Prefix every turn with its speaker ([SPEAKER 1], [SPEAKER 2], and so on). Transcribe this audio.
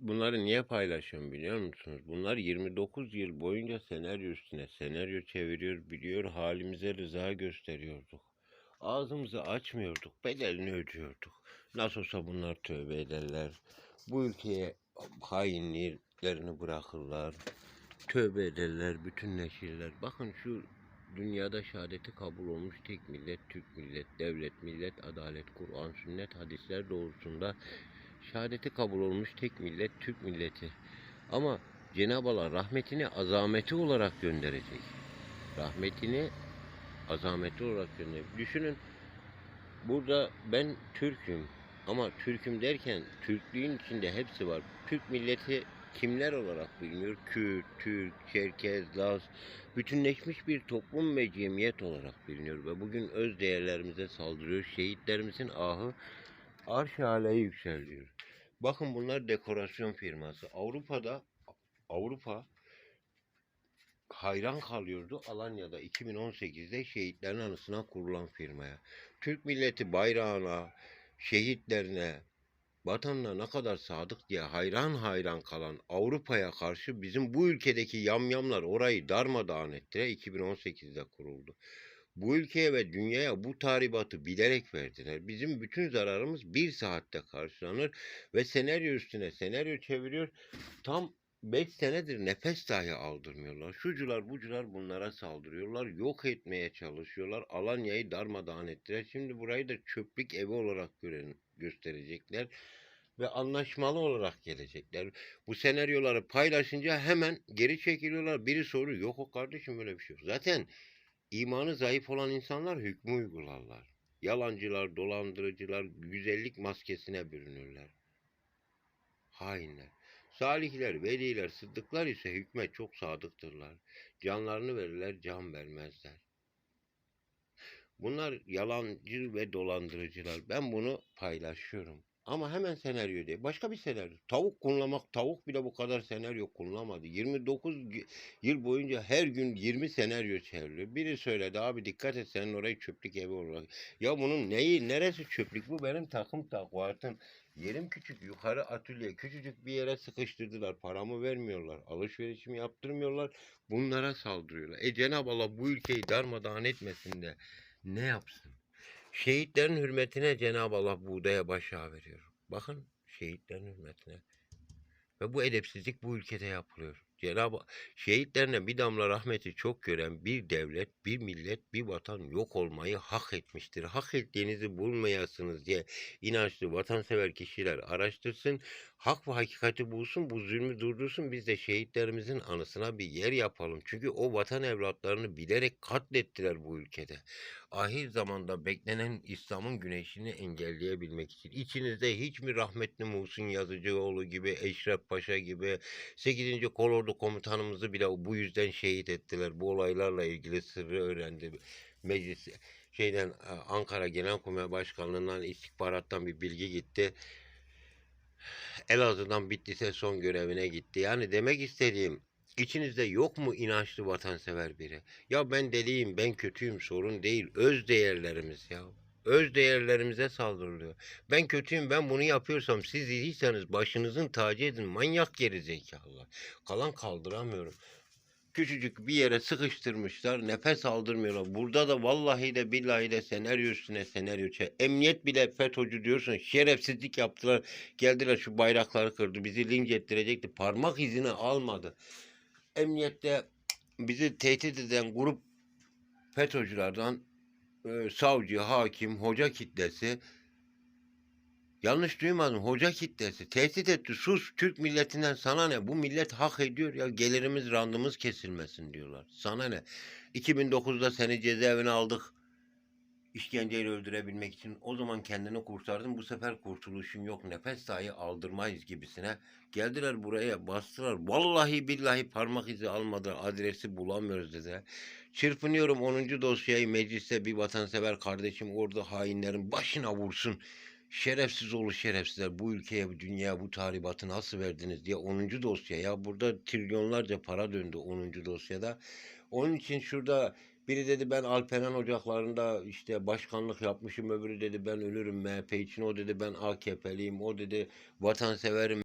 [SPEAKER 1] bunları niye paylaşıyorum biliyor musunuz? Bunlar 29 yıl boyunca senaryo üstüne senaryo çeviriyor, biliyor, halimize rıza gösteriyorduk. Ağzımızı açmıyorduk, bedelini ödüyorduk. Nasıl olsa bunlar tövbe ederler. Bu ülkeye hainliklerini bırakırlar. Tövbe ederler, bütünleşirler. Bakın şu dünyada şehadeti kabul olmuş tek millet Türk millet, devlet, millet, adalet, Kur'an, sünnet, hadisler doğrultusunda şehadeti kabul olmuş tek millet Türk milleti. Ama Cenab-ı Allah rahmetini azameti olarak gönderecek. Rahmetini azameti olarak gönderecek. Düşünün burada ben Türk'üm ama Türk'üm derken Türklüğün içinde hepsi var. Türk milleti kimler olarak biliniyor? Kürt, Türk, Çerkez, Laz, bütünleşmiş bir toplum ve cemiyet olarak biliniyor ve bugün öz değerlerimize saldırıyor. Şehitlerimizin ahı arş hale yükseliyor. Bakın bunlar dekorasyon firması. Avrupa'da Avrupa hayran kalıyordu Alanya'da 2018'de şehitlerin anısına kurulan firmaya. Türk milleti bayrağına, şehitlerine, vatanına ne kadar sadık diye hayran hayran kalan Avrupa'ya karşı bizim bu ülkedeki yamyamlar orayı darmadağın ettiler. 2018'de kuruldu. Bu ülkeye ve dünyaya bu tahribatı bilerek verdiler. Bizim bütün zararımız bir saatte karşılanır ve senaryo üstüne senaryo çeviriyor. Tam 5 senedir nefes dahi aldırmıyorlar. Şucular bucular bunlara saldırıyorlar. Yok etmeye çalışıyorlar. Alanya'yı darmadağın ettiler. Şimdi burayı da çöplük evi olarak gören, gösterecekler. Ve anlaşmalı olarak gelecekler. Bu senaryoları paylaşınca hemen geri çekiliyorlar. Biri soruyor. Yok o kardeşim böyle bir şey yok. Zaten imanı zayıf olan insanlar hükmü uygularlar. Yalancılar, dolandırıcılar güzellik maskesine bürünürler. Hainler. Salihler, veliler, sıddıklar ise hükme çok sadıktırlar. Canlarını verirler, can vermezler. Bunlar yalancı ve dolandırıcılar. Ben bunu paylaşıyorum. Ama hemen senaryo değil. Başka bir senaryo. Tavuk kullanmak, tavuk bile bu kadar senaryo kullanmadı. 29 gi- yıl boyunca her gün 20 senaryo çevriliyor. Biri söyledi abi dikkat et senin orayı çöplük evi olarak. Ya bunun neyi, neresi çöplük? Bu benim takım takvatım. Yerim küçük, yukarı atölye. Küçücük bir yere sıkıştırdılar. Paramı vermiyorlar. Alışverişimi yaptırmıyorlar. Bunlara saldırıyorlar. E Cenab-ı Allah bu ülkeyi darmadağın etmesin de ne yapsın? Şehitlerin hürmetine Cenab-ı Allah buğdaya başa veriyor. Bakın şehitlerin hürmetine. Ve bu edepsizlik bu ülkede yapılıyor. Cenab-ı şehitlerine bir damla rahmeti çok gören bir devlet, bir millet, bir vatan yok olmayı hak etmiştir. Hak ettiğinizi bulmayasınız diye inançlı vatansever kişiler araştırsın. Hak ve hakikati bulsun, bu zulmü durdursun. Biz de şehitlerimizin anısına bir yer yapalım. Çünkü o vatan evlatlarını bilerek katlettiler bu ülkede. Ahir zamanda beklenen İslam'ın güneşini engelleyebilmek için. İçinizde hiç mi rahmetli Muhsin Yazıcıoğlu gibi, Eşref Paşa gibi, 8. Kolordu komutanımızı bile bu yüzden şehit ettiler. Bu olaylarla ilgili sırrı öğrendi. Meclis şeyden e, Ankara Genelkurmay Başkanlığından istihbarattan bir bilgi gitti. Elazığ'dan Bitlis'e son görevine gitti. Yani demek istediğim içinizde yok mu inançlı vatansever biri? Ya ben deliyim, ben kötüyüm sorun değil. Öz değerlerimiz ya. Öz değerlerimize saldırılıyor. Ben kötüyüm, ben bunu yapıyorsam siz iyiyseniz başınızın tacı edin. Manyak geri. Kalan kaldıramıyorum. Küçücük bir yere sıkıştırmışlar, nefes aldırmıyorlar. Burada da vallahi de billahi de senaryo üstüne senaryo çe. Emniyet bile FETÖ'cü diyorsun. Şerefsizlik yaptılar. Geldiler şu bayrakları kırdı. Bizi linç ettirecekti. Parmak izini almadı. Emniyette bizi tehdit eden grup FETÖ'cülerden e, savcı, hakim, hoca kitlesi. Yanlış duymadım hoca kitlesi. Tehdit etti. Sus Türk milletinden sana ne? Bu millet hak ediyor ya gelirimiz randımız kesilmesin diyorlar. Sana ne? 2009'da seni cezaevine aldık işkenceyle öldürebilmek için o zaman kendini kurtardın bu sefer kurtuluşun yok nefes dahi aldırmayız gibisine geldiler buraya bastılar vallahi billahi parmak izi almadı adresi bulamıyoruz dedi çırpınıyorum 10. dosyayı mecliste bir vatansever kardeşim orada hainlerin başına vursun şerefsiz oğlu şerefsizler bu ülkeye bu dünyaya bu tahribatı nasıl verdiniz diye 10. dosya ya burada trilyonlarca para döndü 10. dosyada onun için şurada biri dedi ben Alperen Ocakları'nda işte başkanlık yapmışım. Öbürü dedi ben ölürüm MHP için. O dedi ben AKP'liyim. O dedi vatanseverim.